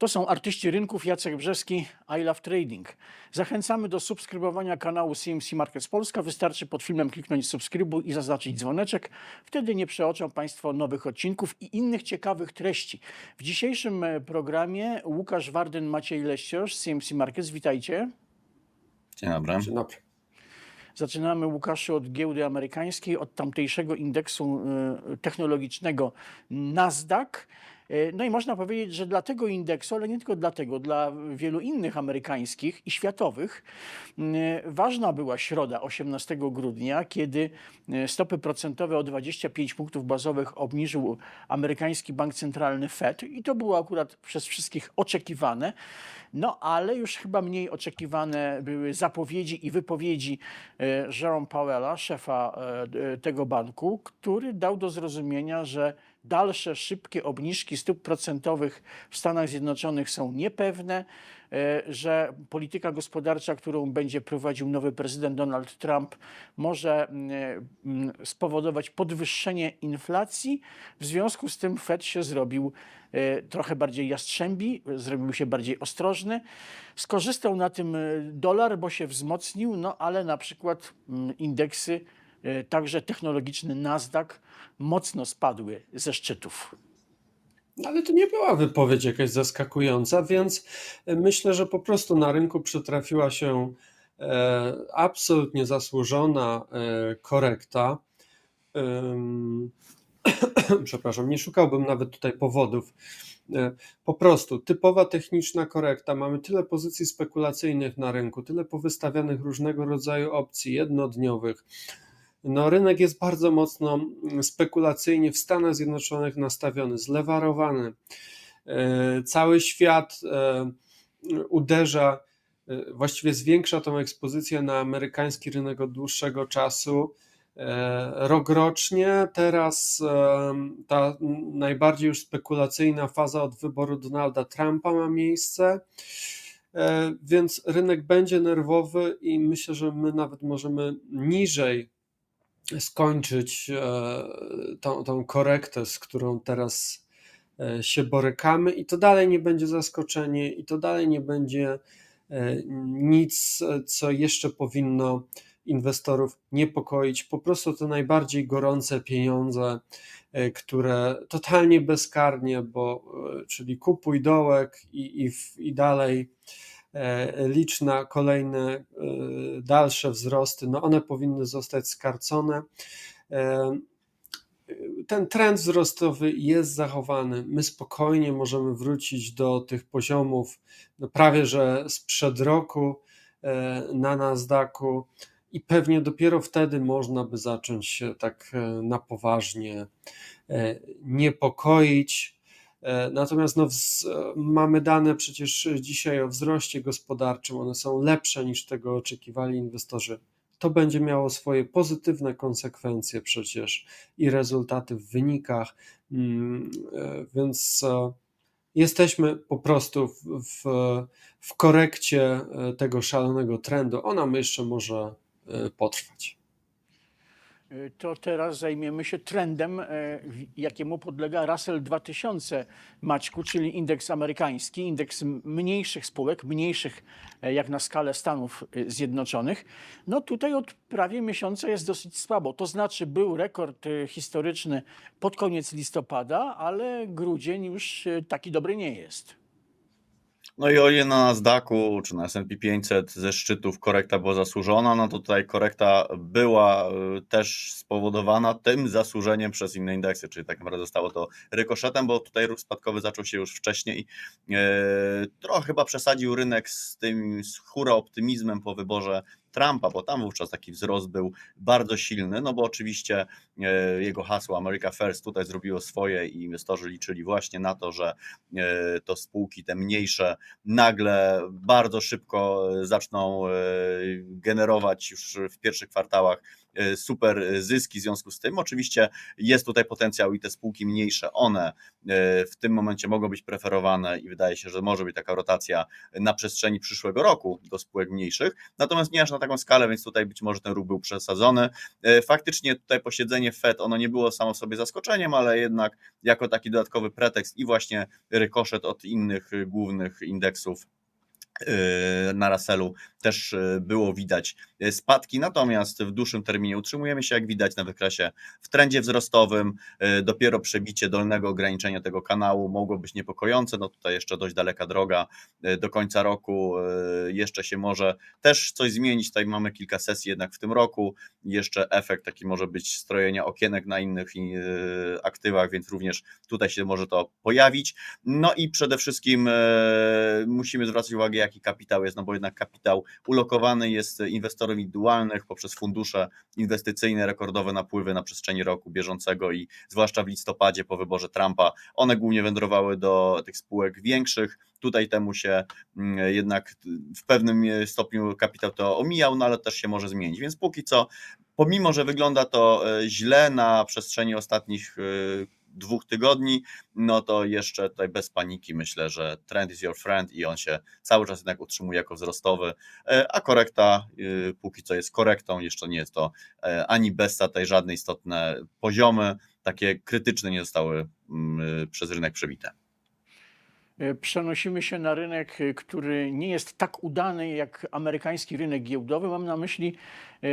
To są artyści rynków Jacek Brzeski, I Love Trading. Zachęcamy do subskrybowania kanału CMC Markets Polska. Wystarczy pod filmem kliknąć subskrybuj i zaznaczyć dzwoneczek. Wtedy nie przeoczą Państwo nowych odcinków i innych ciekawych treści. W dzisiejszym e, programie Łukasz Warden, Maciej Leściosz, CMC Markets. Witajcie. Dzień dobry. Dzień dobry. Zaczynamy, Łukaszu, od giełdy amerykańskiej, od tamtejszego indeksu e, technologicznego Nasdaq. E, No i można powiedzieć, że dla tego indeksu, ale nie tylko dlatego, dla wielu innych amerykańskich i światowych, m, ważna była środa 18 grudnia, kiedy e, stopy procentowe o 25 punktów bazowych obniżył amerykański bank centralny Fed i to było akurat przez wszystkich oczekiwane. No ale już chyba mniej oczekiwane były zapowiedzi i wypowiedzi e, Jerome Powella, szefa e, tego banku, który dał do zrozumienia, że dalsze szybkie obniżki stóp procentowych w Stanach Zjednoczonych są niepewne, e, że polityka gospodarcza, którą będzie prowadził nowy prezydent Donald Trump, może mm, mm, spowodować podwyższenie inflacji. W związku z tym Fed się zrobił e, trochę bardziej jastrzębi, zrobił się bardziej ostrożny. Skorzystał na tym e, dolar, bo się wzmocnił, no ale na przykład mm, indeksy, e, także technologiczny Nasdaq, mocno spadły ze szczytów. No, Ale to nie była wypowiedź jakaś zaskakująca, więc myślę, że po prostu na rynku przytrafiła się e, absolutnie zasłużona e, korekta. Przepraszam, nie szukałbym nawet tutaj powodów. E, Po prostu typowa techniczna korekta. Mamy tyle pozycji spekulacyjnych na rynku, tyle powystawianych różnego rodzaju opcji jednodniowych. No, rynek jest bardzo mocno mm, spekulacyjnie w Stanach Zjednoczonych nastawiony, zlewarowany. E, Cały świat e, uderza, e, właściwie zwiększa tą ekspozycję na amerykański rynek od dłuższego czasu. E, Rokrocznie teraz ta najbardziej już spekulacyjna faza od wyboru Donalda Trumpa ma miejsce. Więc rynek będzie nerwowy i myślę, że my nawet możemy niżej skończyć e, tą, tą korektę, z którą teraz e, się borykamy, i to dalej nie będzie zaskoczenie, i to dalej nie będzie e, nic, co jeszcze powinno inwestorów niepokoić. Po prostu te najbardziej gorące pieniądze, które totalnie bezkarnie, bo czyli kupuj dołek i, i, i dalej e, licz na kolejne e, dalsze wzrosty, no one powinny zostać skarcone. E, Ten trend wzrostowy jest zachowany. My spokojnie możemy wrócić do tych poziomów, no prawie że sprzed roku na Nasdaqu i pewnie dopiero wtedy można by zacząć się tak na poważnie niepokoić. E, Natomiast no, wz- mamy dane przecież dzisiaj o wzroście gospodarczym, one są lepsze niż tego oczekiwali inwestorzy. To będzie miało swoje pozytywne konsekwencje przecież i rezultaty w wynikach, Mm, e, więc e, jesteśmy po prostu w, w, w korekcie e, tego szalonego trendu. Ona jeszcze może e, potrwać. To teraz zajmiemy się trendem, e, jakiemu podlega Russell 2000, Maćku, czyli indeks amerykański, indeks mniejszych spółek, mniejszych e, jak na skalę Stanów e, Zjednoczonych. No tutaj od prawie miesiąca jest dosyć słabo. To znaczy był rekord historyczny pod koniec listopada, ale grudzień już taki dobry nie jest. No i o ile na Nasdaqu czy na S&P 500 ze szczytów korekta była zasłużona, no to tutaj korekta była y, też spowodowana tym zasłużeniem przez inne indeksy, czyli tak naprawdę zostało to rykoszetem, bo tutaj ruch spadkowy zaczął się już wcześniej. E, trochę chyba przesadził rynek z tym z hura optymizmem po wyborze Trumpa, bo tam wówczas taki wzrost był bardzo silny, no bo oczywiście e, jego hasło America First tutaj zrobiło swoje i inwestorzy liczyli właśnie na to, że e, to spółki te mniejsze nagle bardzo szybko e, zaczną generować już w pierwszych kwartałach super e, zyski w związku z tym. Oczywiście jest tutaj potencjał i te spółki mniejsze, one e, w tym momencie mogą być preferowane i wydaje się, że może być taka rotacja na przestrzeni przyszłego roku do spółek mniejszych, natomiast nie aż na taką skalę, więc tutaj być może ten ruch był przesadzony. E, Faktycznie tutaj posiedzenie Fed, ono nie było samo sobie zaskoczeniem, ale jednak jako taki dodatkowy pretekst i właśnie rykoszet od innych głównych indeksów na Russellu też y, było widać y, spadki, natomiast w dłuższym terminie utrzymujemy się, jak widać na wykresie, w trendzie wzrostowym. Y, Dopiero przebicie dolnego ograniczenia tego kanału mogło być niepokojące. No tutaj jeszcze dość daleka droga y, do końca roku. y, Jeszcze się może też coś zmienić. Tutaj mamy kilka sesji jednak w tym roku. Jeszcze efekt taki może być strojenia okienek na innych y, aktywach, więc również tutaj się może to pojawić. No i przede wszystkim musimy zwracać uwagę, jaki kapitał jest, no bo jednak kapitał ulokowany jest inwestorów indywidualnych poprzez fundusze inwestycyjne, rekordowe napływy na przestrzeni roku bieżącego i zwłaszcza w listopadzie po wyborze Trumpa, one głównie wędrowały do tych spółek większych. Tutaj temu się mm, jednak w pewnym stopniu kapitał to omijał, no ale też się może zmienić. Więc póki co, pomimo że wygląda to e, źle na przestrzeni ostatnich e, dwóch tygodni, no to jeszcze tutaj bez paniki myślę, że trend is your friend i on się cały czas jednak utrzymuje jako wzrostowy, e, a korekta e, póki co jest korektą, jeszcze nie jest to e, ani besta, tutaj żadne istotne poziomy, takie krytyczne nie zostały mm, przez rynek przebite. E, Przenosimy się na rynek, e, który nie jest tak udany jak amerykański rynek giełdowy. Mam na myśli e,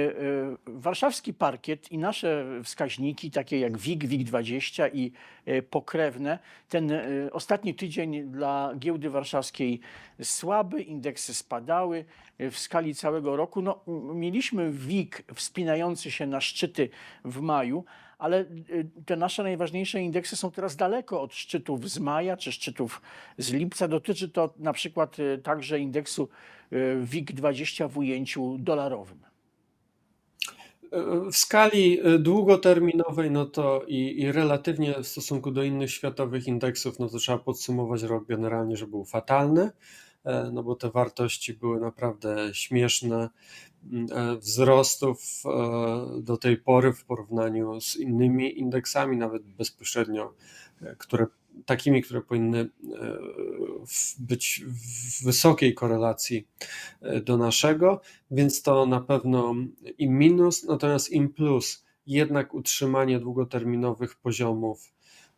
warszawski parkiet i nasze wskaźniki, takie jak WIG, WIG20 i pokrewne. Ten ostatni tydzień dla giełdy warszawskiej słaby, indeksy spadały w skali całego roku. No, mieliśmy WIG wspinający się na szczyty w maju, ale y, te nasze najważniejsze indeksy są teraz daleko od szczytów z maja czy szczytów z lipca. Dotyczy to na przykład y, także indeksu y, WIG20 w ujęciu dolarowym. W skali długoterminowej, no to i, i relatywnie w stosunku do innych światowych indeksów, no to trzeba podsumować rok generalnie, że był fatalny, e, no bo te wartości były naprawdę śmieszne. E, Wzrostów e, do tej pory w porównaniu z innymi indeksami, nawet bezpośrednio, e, które takimi, które powinny być w wysokiej korelacji do naszego, więc to na pewno i minus, natomiast im plus jednak utrzymanie długoterminowych poziomów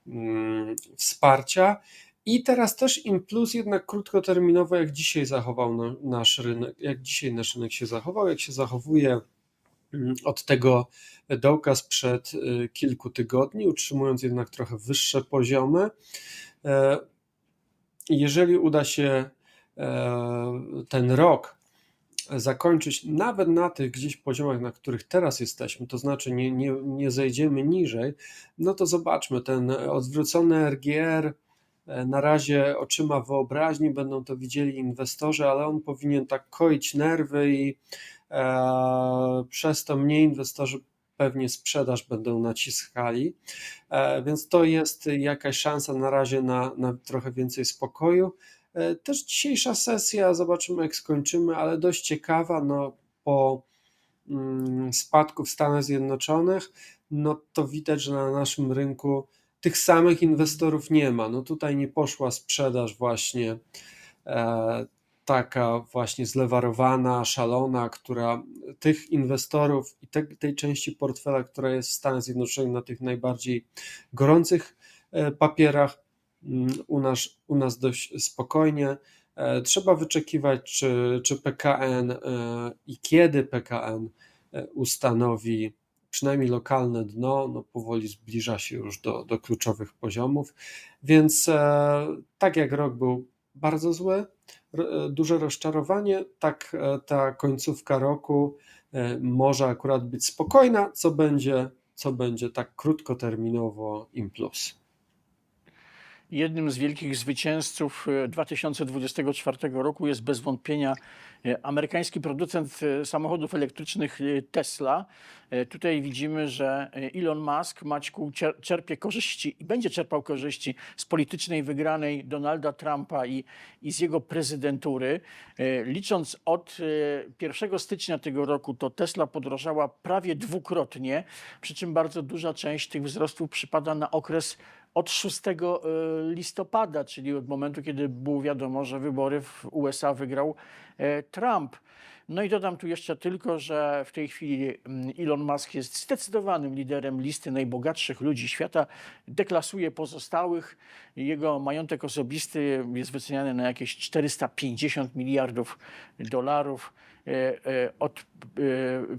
mm, wsparcia. I teraz też im plus jednak krótkoterminowo, jak dzisiaj zachował na- nasz rynek, jak dzisiaj nasz rynek się zachował, jak się zachowuje mm, od tego dołka sprzed y, kilku tygodni, utrzymując jednak trochę wyższe poziomy. E, Jeżeli uda się e, ten rok zakończyć nawet na tych gdzieś poziomach, na których teraz jesteśmy, to znaczy nie, nie, nie zejdziemy niżej, no to zobaczmy, ten odwrócony RGR na razie oczyma wyobraźni, będą to widzieli inwestorzy, ale on powinien tak koić nerwy i e, przez to mniej inwestorzy pewnie sprzedaż będą naciskali, e, więc to jest jakaś szansa na razie na, na trochę więcej spokoju. E, Też dzisiejsza sesja, zobaczymy jak skończymy, ale dość ciekawa, no po mm, spadku w Stanach Zjednoczonych, no to widać, że na naszym rynku tych samych inwestorów nie ma. No tutaj nie poszła sprzedaż właśnie e, taka właśnie zlewarowana, szalona, która tych inwestorów i te, tej części portfela, która jest w Stanach Zjednoczonych na tych najbardziej gorących e, papierach, mm, u nas, u nas dość spokojnie. E, Trzeba wyczekiwać, czy, czy PKN e, i kiedy PKN ustanowi przynajmniej lokalne dno, no powoli zbliża się już do, do kluczowych poziomów. Więc e, tak jak rok był bardzo zły, e, duże rozczarowanie, tak e, ta końcówka roku może akurat być spokojna, co będzie, co będzie tak krótkoterminowo im plus. Jednym z wielkich zwycięzców e, 2024 roku jest bez wątpienia e, amerykański producent e, samochodów elektrycznych e, Tesla. E, Tutaj widzimy, że e, Elon Musk, Maćku, czerpie korzyści i będzie czerpał korzyści z politycznej wygranej Donalda Trumpa i, i z jego prezydentury. E, Licząc od e, 1 stycznia tego roku, to Tesla podrożała prawie dwukrotnie, przy czym bardzo duża część tych wzrostów przypada na okres od 6 e, listopada, czyli od momentu, kiedy było wiadomo, że wybory w USA wygrał e, Trump. No i dodam tu jeszcze tylko, że w tej chwili mm, Elon Musk jest zdecydowanym liderem listy najbogatszych ludzi świata. Deklasuje pozostałych. Jego majątek osobisty jest wyceniany na jakieś 450 miliardów dolarów. E, e, Od e,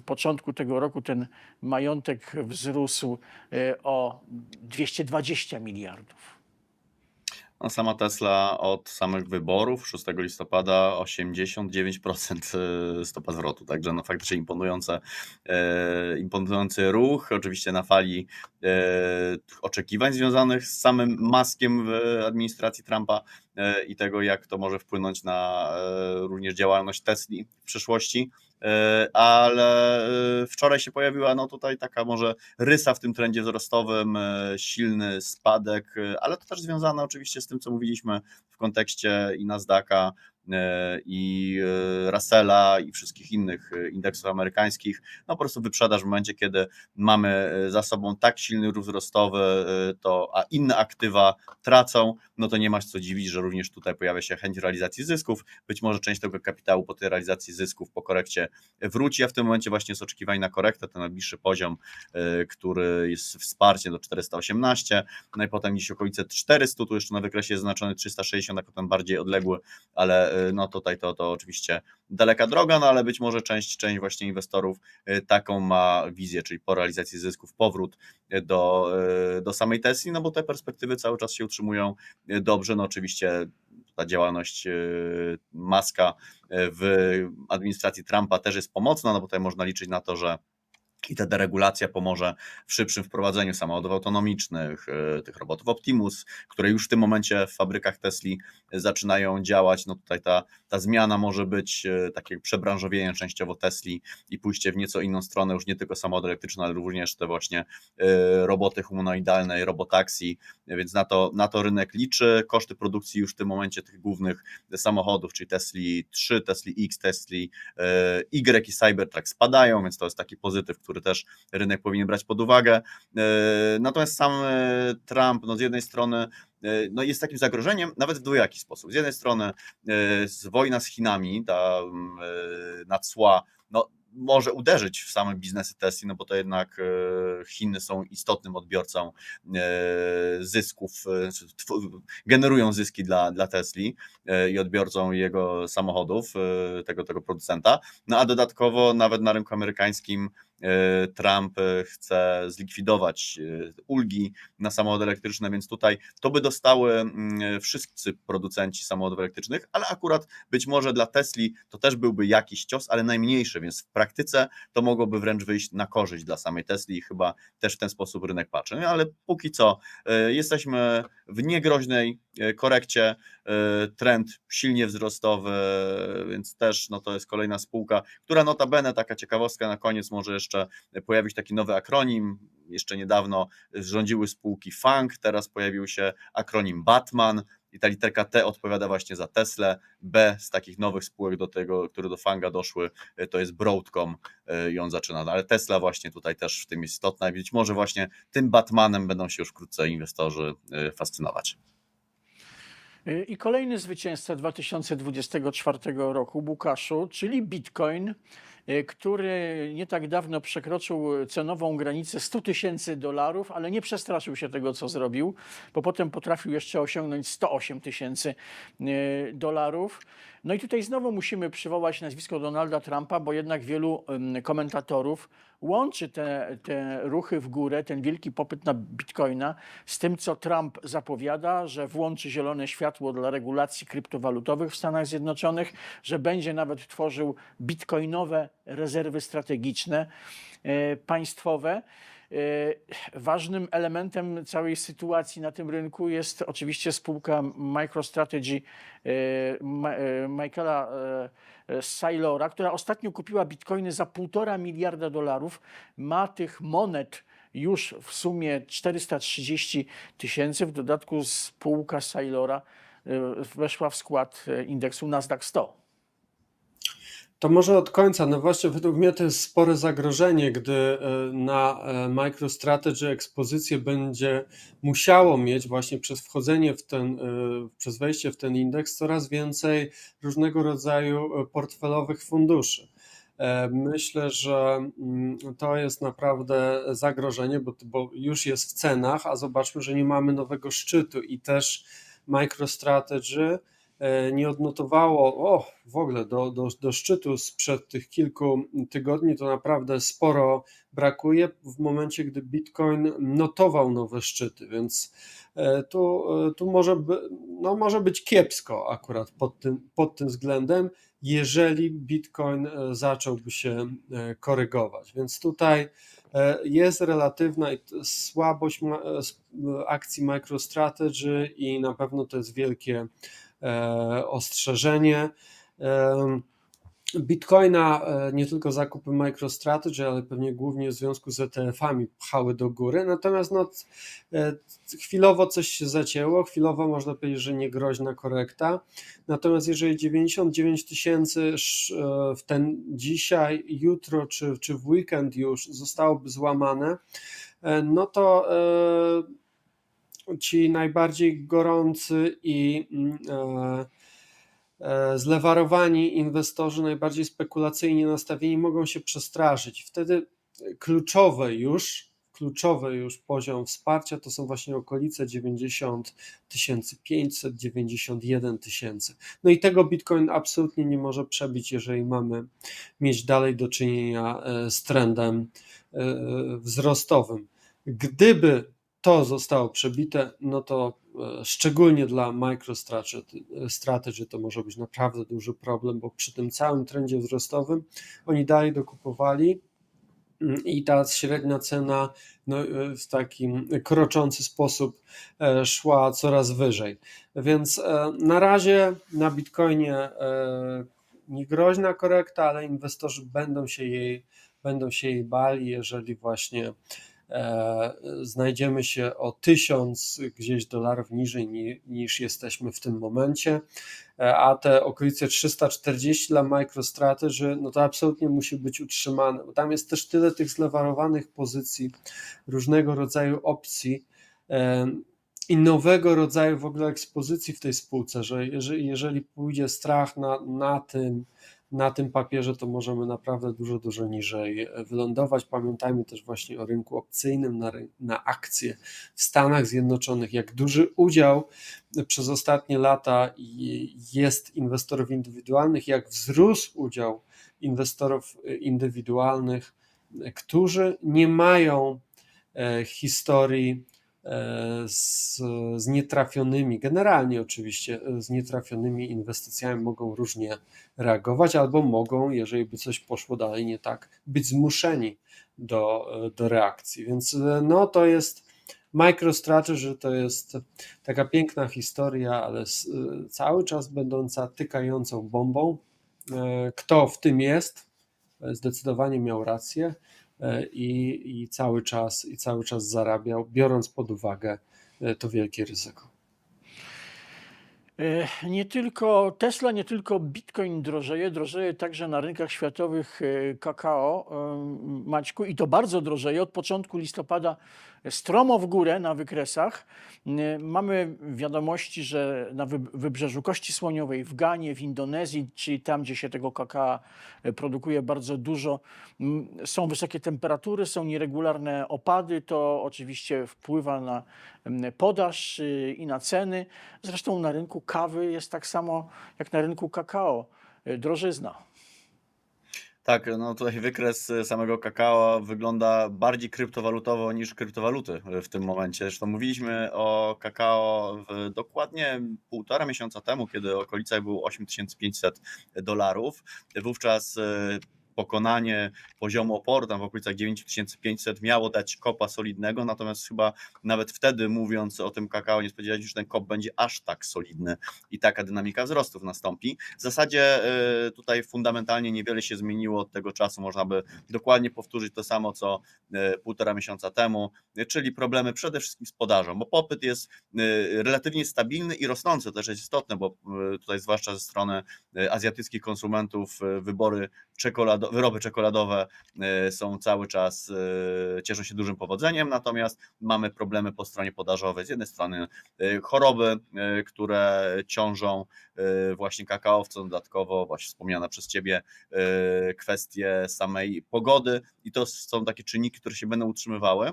początku tego roku ten majątek wzrósł o 220 miliardów. No, sama Tesla od samych wyborów 6 listopada 89% stopa zwrotu, także no faktycznie imponujące, e, imponujący ruch, oczywiście na fali e, oczekiwań związanych z samym maskiem w administracji Trumpa e, i tego, jak to może wpłynąć na e, również działalność Tesli w przyszłości. E, Ale e, wczoraj się pojawiła no tutaj taka może rysa w tym trendzie wzrostowym, e, silny spadek, ale to też związane oczywiście z tym, co mówiliśmy w kontekście i Nasdaqa, i e, Russella, i wszystkich innych e, indeksów amerykańskich. No po prostu wyprzedaż w momencie, kiedy mamy e, za sobą tak silny ruch wzrostowy, e, to, a inne aktywa tracą, no to nie ma się co dziwić, że również tutaj pojawia się chęć realizacji zysków. Być może część tego kapitału po tej realizacji zysków, po korekcie wróci, a w tym momencie właśnie jest oczekiwanie na korektę, ten najbliższy poziom, e, który jest wsparciem do 418, no i potem gdzieś okolice 400, tu jeszcze na wykresie jest znaczony 360 jako ten bardziej odległy, ale e, no tutaj to, to oczywiście daleka droga, no ale być może część, część właśnie inwestorów e, taką ma wizję, czyli po realizacji zysków powrót e, do, e, do samej Tesli, no bo te perspektywy cały czas się utrzymują dobrze, no oczywiście ta działalność Maska w administracji Trumpa też jest pomocna, no bo tutaj można liczyć na to, że i ta deregulacja pomoże w szybszym wprowadzeniu samochodów autonomicznych, e, tych robotów Optimus, które już w tym momencie w fabrykach Tesli zaczynają działać. No tutaj ta, ta zmiana może być e, takie przebranżowienie częściowo Tesli i pójście w nieco inną stronę, już nie tylko samochody elektryczne, ale również te właśnie e, roboty humanoidalne, robotaksi, więc na to, na to rynek liczy. Koszty produkcji już w tym momencie tych głównych samochodów, czyli Tesli 3, Tesli X, Tesli Y i Cybertruck spadają, więc to jest taki pozytyw, który też rynek powinien brać pod uwagę. E, Natomiast sam e, Trump, no z jednej strony e, no jest takim zagrożeniem, nawet w dwojaki sposób. Z jednej strony z wojna z Chinami, ta mm, e, nacła, no może uderzyć w same biznesy Tesla, no bo to jednak Chiny są istotnym odbiorcą zysków, generują zyski dla, dla Tesli i odbiorcą jego samochodów, tego, tego producenta. No a dodatkowo nawet na rynku amerykańskim Trump e, chce zlikwidować e, ulgi na samochody elektryczne, więc tutaj to by dostały mm, wszyscy producenci samochodów elektrycznych, ale akurat być może dla Tesli to też byłby jakiś cios, ale najmniejszy, więc w praktyce to mogłoby wręcz wyjść na korzyść dla samej Tesli i chyba też w ten sposób rynek patrzy. No, ale póki co e, jesteśmy w niegroźnej korekcie, trend silnie wzrostowy, więc też no, to jest kolejna spółka, która notabene, taka ciekawostka na koniec może jeszcze pojawić taki nowy akronim, jeszcze niedawno rządziły spółki FANG, teraz pojawił się akronim Batman i ta literka T odpowiada właśnie za Tesla, B z takich nowych spółek do tego, które do Fanga doszły, e, to jest Broadcom e, i on zaczyna, no, ale Tesla właśnie tutaj też w tym jest istotna i być może właśnie tym Batmanem będą się już wkrótce inwestorzy e, fascynować. I kolejny zwycięzca 2024 roku, Łukaszu, czyli Bitcoin, który nie tak dawno przekroczył cenową granicę 100 tysięcy dolarów, ale nie przestraszył się tego, co zrobił, bo potem potrafił jeszcze osiągnąć 108 tysięcy y, dolarów. No i tutaj znowu musimy przywołać nazwisko Donalda Trumpa, bo jednak wielu komentatorów łączy te, te ruchy w górę, ten wielki popyt na bitcoina z tym, co Trump zapowiada, że włączy zielone światło dla regulacji kryptowalutowych w Stanach Zjednoczonych, że będzie nawet tworzył bitcoinowe rezerwy strategiczne e, państwowe. E, Ważnym elementem całej sytuacji na tym rynku jest oczywiście spółka MicroStrategy e, e, Michaela Saylora, która ostatnio kupiła bitcoiny za 1,5 miliarda dolarów. Ma tych monet już w sumie 430 tysięcy. W dodatku spółka Saylora weszła w skład indeksu Nasdaq 100. To może od końca. No właśnie, według mnie to jest spore zagrożenie, gdy e, na e, MicroStrategy ekspozycję będzie musiało mieć właśnie przez wchodzenie w ten, e, przez wejście w ten indeks coraz więcej różnego rodzaju portfelowych funduszy. Myślę, że mm, to jest naprawdę zagrożenie, bo, bo już jest w cenach, a zobaczmy, że nie mamy nowego szczytu i też MicroStrategy nie odnotowało, o w ogóle do, do, do szczytu sprzed tych kilku tygodni to naprawdę sporo brakuje w momencie, gdy Bitcoin notował nowe szczyty, więc e, tu, e, tu może, by, no może być kiepsko akurat pod tym, pod tym względem, jeżeli Bitcoin e, zacząłby się e, korygować. Więc tutaj e, jest relatywna słabość akcji MicroStrategy i na pewno to jest wielkie ostrzeżenie. Bitcoina e, nie tylko zakupy MicroStrategy, ale pewnie głównie w związku z ETF-ami pchały do góry. Natomiast no, e, chwilowo coś się zacięło, chwilowo można powiedzieć, że niegroźna korekta. Natomiast jeżeli 99 tysięcy e, w ten dzisiaj, jutro czy, czy w weekend już zostałoby złamane, no to ci najbardziej gorący i mm, e, zlewarowani inwestorzy, najbardziej spekulacyjnie nastawieni, mogą się przestraszyć. Wtedy kluczowe już, kluczowy już poziom wsparcia to są właśnie okolice 90 500, 91 tysięcy. No i tego Bitcoin absolutnie nie może przebić, jeżeli mamy mieć dalej do czynienia e, z trendem e, wzrostowym. Gdyby to zostało przebite, no to e, szczególnie dla MicroStrategy strategy to może być naprawdę duży problem, bo przy tym całym trendzie wzrostowym oni dalej dokupowali mm, i ta średnia cena no, e, w takim kroczący sposób e, szła coraz wyżej. Więc e, na razie na Bitcoinie e, niegroźna korekta, ale inwestorzy będą się jej, będą się jej bali, jeżeli właśnie e, znajdziemy się o tysiąc gdzieś dolarów niżej ni, niż jesteśmy w tym momencie, e, a te okolice 340 dla MicroStrategy, no to absolutnie musi być utrzymane, bo tam jest też tyle tych zlewarowanych pozycji, różnego rodzaju opcji e, i nowego rodzaju w ogóle ekspozycji w tej spółce, że jeżeli, jeżeli pójdzie strach na, na tym, na tym papierze, to możemy naprawdę dużo, dużo niżej wylądować. Pamiętajmy też właśnie o rynku opcyjnym na, na akcje w Stanach Zjednoczonych, jak duży udział przez ostatnie lata jest inwestorów indywidualnych, jak wzrósł udział inwestorów y, indywidualnych, którzy nie mają e, historii e, z, z nietrafionymi, generalnie oczywiście e, z nietrafionymi inwestycjami mogą różnie reagować, albo mogą, jeżeli by coś poszło dalej nie tak, być zmuszeni do, do reakcji. Więc e, no to jest MicroStrategy, to jest taka piękna historia, ale e, cały czas będąca tykającą bombą. E, Kto w tym jest, e, zdecydowanie miał rację e, i, i, cały czas, i cały czas zarabiał, biorąc pod uwagę e, to wielkie ryzyko. E, Nie tylko Tesla, nie tylko Bitcoin drożeje, drożeje także na rynkach światowych e, kakao, e, Maćku, i to bardzo drożeje. Od początku listopada stromo w górę na wykresach. E, Mamy wiadomości, że na wyb- wybrzeżu Kości Słoniowej, w Ganie, w Indonezji, czyli tam, gdzie się tego kakao produkuje bardzo dużo, są wysokie temperatury, są nieregularne opady. To oczywiście wpływa na podaż y, i na ceny. Zresztą na rynku kawy jest tak samo jak na rynku kakao. y, Drożyzna. Tak, no tutaj wykres y, samego kakao wygląda bardziej kryptowalutowo niż kryptowaluty w tym momencie. Zresztą mówiliśmy o kakao w dokładnie półtora miesiąca temu, kiedy okolica był 8500 dolarów. Wówczas y, pokonanie poziomu oporu tam w okolicach 9500 miało dać kopa solidnego, natomiast chyba nawet wtedy mówiąc o tym kakao nie spodziewaliśmy się, że ten kop będzie aż tak solidny i taka dynamika wzrostów nastąpi. W zasadzie y, tutaj fundamentalnie niewiele się zmieniło od tego czasu, można by dokładnie powtórzyć to samo co y, półtora miesiąca temu, y, czyli problemy przede wszystkim z podażą, bo popyt jest relatywnie stabilny i rosnący, to też jest istotne, bo tutaj zwłaszcza ze strony azjatyckich konsumentów wybory czekolado, wyroby czekoladowe y, są cały czas, y, cieszą się dużym powodzeniem, natomiast mamy problemy po stronie podażowej. Z jednej strony y, choroby, które ciążą właśnie kakaowcom, dodatkowo właśnie wspomniana przez Ciebie kwestie samej pogody i to są takie czynniki, które się będą utrzymywały.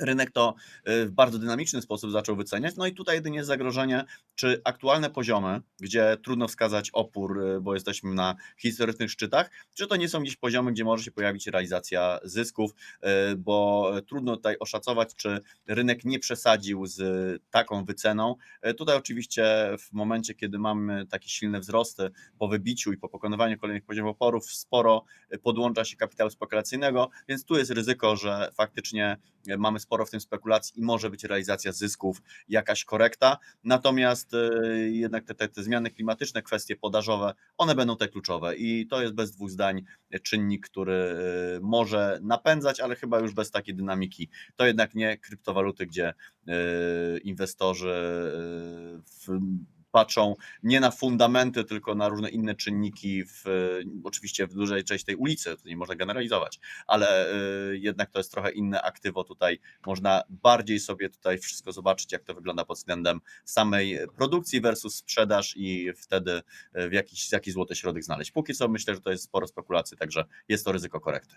Rynek to y, w bardzo dynamiczny sposób zaczął wyceniać. No i tutaj jedynie jest zagrożenie, czy aktualne poziomy, gdzie trudno wskazać opór, y, bo jesteśmy na historycznych szczytach, czy to nie są gdzieś poziomy, gdzie może się pojawić realizacja zysków, y, bo trudno tutaj oszacować, czy rynek nie przesadził z taką wyceną. Tutaj oczywiście w momencie, kiedy mamy takie silne wzrosty po wybiciu i po pokonywaniu kolejnych poziomów oporów, sporo podłącza się kapitału spekulacyjnego, więc tu jest ryzyko, że faktycznie mamy sporo w tym spekulacji i może być realizacja zysków, jakaś korekta. Natomiast y, jednak te, te, te zmiany klimatyczne, kwestie podażowe, one będą te kluczowe i to jest bez dwóch zdań czynnik, który y, może napędzać, ale chyba już bez takiej dynamiki. To jednak nie kryptowaluty, gdzie y, inwestorzy w, patrzą nie na fundamenty, tylko na różne inne czynniki, w, oczywiście w dużej części tej ulicy, to nie można generalizować, ale y, jednak to jest trochę inne aktywo tutaj, można bardziej sobie tutaj wszystko zobaczyć, jak to wygląda pod względem samej produkcji versus sprzedaż i wtedy y, w jakiś, jaki złoty środek znaleźć. Póki co myślę, że to jest sporo spekulacji, także jest to ryzyko korekty.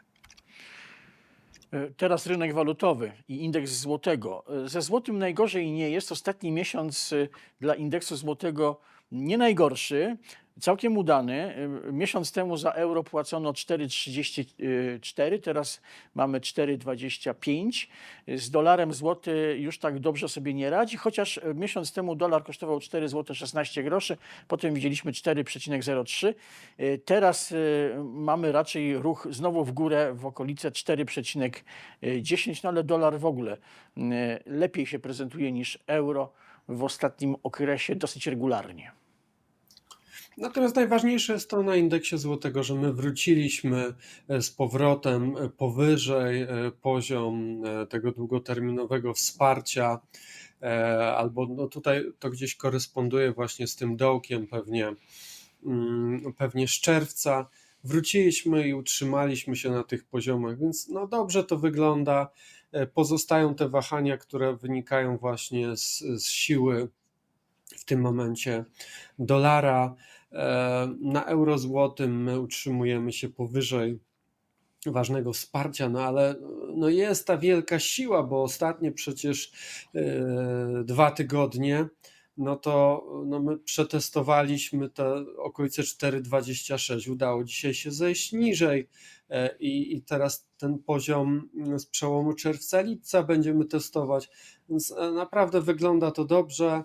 E, Teraz rynek walutowy i indeks złotego. E, Ze złotym najgorzej nie jest. Ostatni miesiąc e, dla indeksu złotego nie najgorszy, całkiem udany. E, Miesiąc temu za euro płacono 4,34, teraz mamy 4,25. Z dolarem złoty już tak dobrze sobie nie radzi, chociaż e, miesiąc temu dolar kosztował 4 zł 16 groszy, potem widzieliśmy 4,03. E, Teraz mamy raczej ruch znowu w górę w okolice 4,10, no ale dolar w ogóle lepiej się prezentuje niż euro w ostatnim okresie dosyć regularnie. Natomiast najważniejsze jest to na indeksie złotego, że my wróciliśmy e, z powrotem e, powyżej e, poziom tego długoterminowego wsparcia, albo no tutaj to gdzieś koresponduje właśnie z tym dołkiem pewnie, mm, pewnie z czerwca. Wróciliśmy i utrzymaliśmy się na tych poziomach, więc no dobrze to wygląda. Pozostają te wahania, które wynikają właśnie z, z siły w tym momencie dolara. E, Na euro złotym my utrzymujemy się powyżej ważnego wsparcia, no ale no jest ta wielka siła, bo ostatnie przecież e, dwa tygodnie, no to no my przetestowaliśmy te okolice 4,26. Udało dzisiaj się zejść niżej e, i, i teraz ten poziom z przełomu czerwca-lipca będziemy testować, więc naprawdę wygląda to dobrze.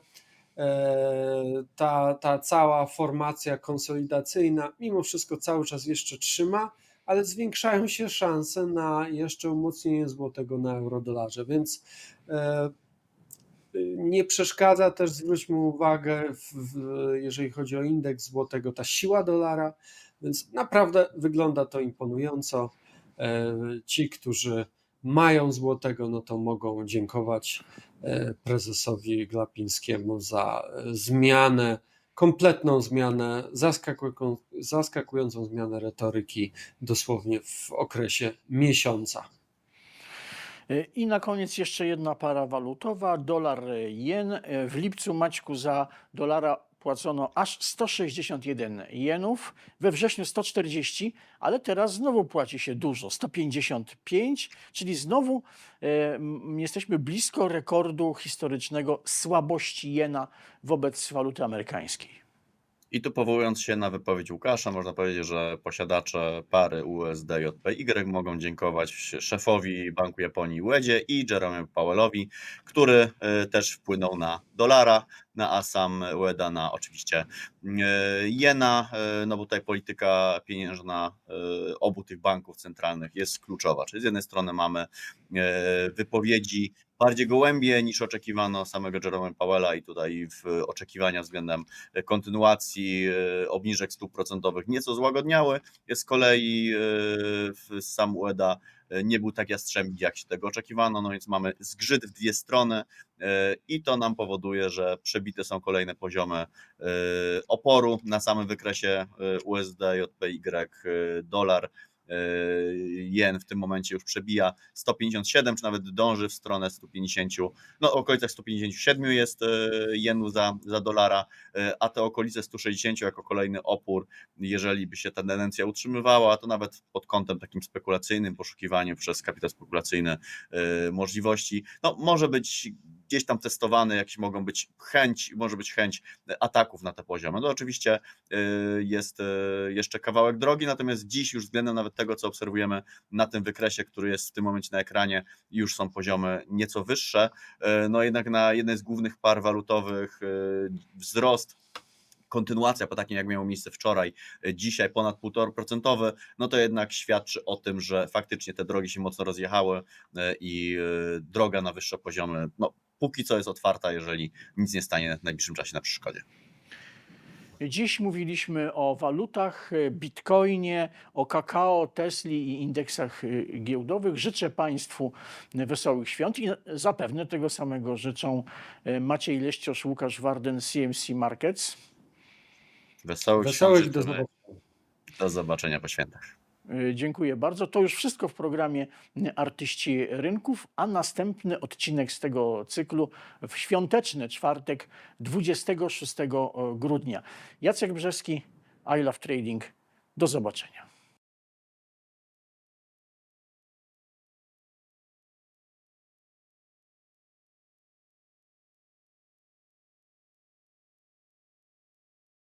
E, ta, ta cała formacja konsolidacyjna mimo wszystko cały czas jeszcze trzyma, ale zwiększają się szanse na jeszcze umocnienie złotego na eurodolarze, więc e, nie przeszkadza też, zwróćmy uwagę, w, jeżeli chodzi o indeks złotego, ta siła dolara, więc naprawdę wygląda to imponująco. E, Ci, którzy mają złotego, no to mogą dziękować e, prezesowi Glapińskiemu za e, zmianę, kompletną zmianę, zaskakują- zaskakującą zmianę retoryki dosłownie w okresie miesiąca. E, I na koniec jeszcze jedna para walutowa, dolar jen. W lipcu Maćku za dolara płacono aż 161 jenów, we wrześniu 140, ale teraz znowu płaci się dużo, 155, czyli znowu e, m, jesteśmy blisko rekordu historycznego słabości jena wobec waluty amerykańskiej. I tu powołując się na wypowiedź Łukasza, można powiedzieć, że posiadacze pary USD JPY mogą dziękować szefowi Banku Japonii Uedzie i Jerome Powellowi, który y, też wpłynął na dolara. Na ASAM, UEDA na oczywiście e, Jena, e, no bo tutaj polityka pieniężna e, obu tych banków centralnych jest kluczowa. Czyli z jednej strony mamy wypowiedzi bardziej gołębie niż oczekiwano samego Jerome Powella i tutaj w oczekiwania względem kontynuacji obniżek stóp procentowych nieco złagodniały. Jest z kolei sam UEDA nie był tak jastrzębi, jak się tego oczekiwano, no więc mamy zgrzyt w dwie strony e, i to nam powoduje, że przebite są kolejne poziomy e, oporu na samym wykresie e, USD, JPY, dolar. E, Jen w tym momencie już przebija 157, czy nawet dąży w stronę 150, no okolicach 157 jest e, jenu za, za dolara, e, a te okolice 160 jako kolejny opór, jeżeli by się ta tendencja utrzymywała, to nawet pod kątem takim spekulacyjnym, poszukiwaniem przez kapitał spekulacyjny możliwości, no może być gdzieś tam testowane, jakieś mogą być chęć, może być chęć ataków na te poziomy. No oczywiście jest jeszcze kawałek drogi, natomiast dziś już względem nawet tego, co obserwujemy na tym wykresie, który jest w tym momencie na ekranie, już są poziomy nieco wyższe. E, No jednak na jednej z głównych par walutowych e, wzrost kontynuacja po takim, jak miało miejsce wczoraj, e, dzisiaj ponad 1,5%, no to jednak świadczy o tym, że faktycznie te drogi się mocno rozjechały i droga na wyższe poziomy, no póki co jest otwarta, jeżeli nic nie stanie w najbliższym czasie na przeszkodzie. Dziś mówiliśmy o walutach, bitcoinie, o kakao, Tesli i indeksach e, giełdowych. Życzę Państwu wesołych świąt i zapewne tego samego życzą e, Maciej Leściosz, Łukasz Warden, CMC Markets. Wesołych, Wesołych świąt do zobaczenia. do zobaczenia po świętach. E, Dziękuję bardzo. To już wszystko w programie Artyści Rynków, a następny odcinek z tego cyklu w świąteczny czwartek 26 grudnia. Jacek Brzeski, I Love Trading. Do zobaczenia.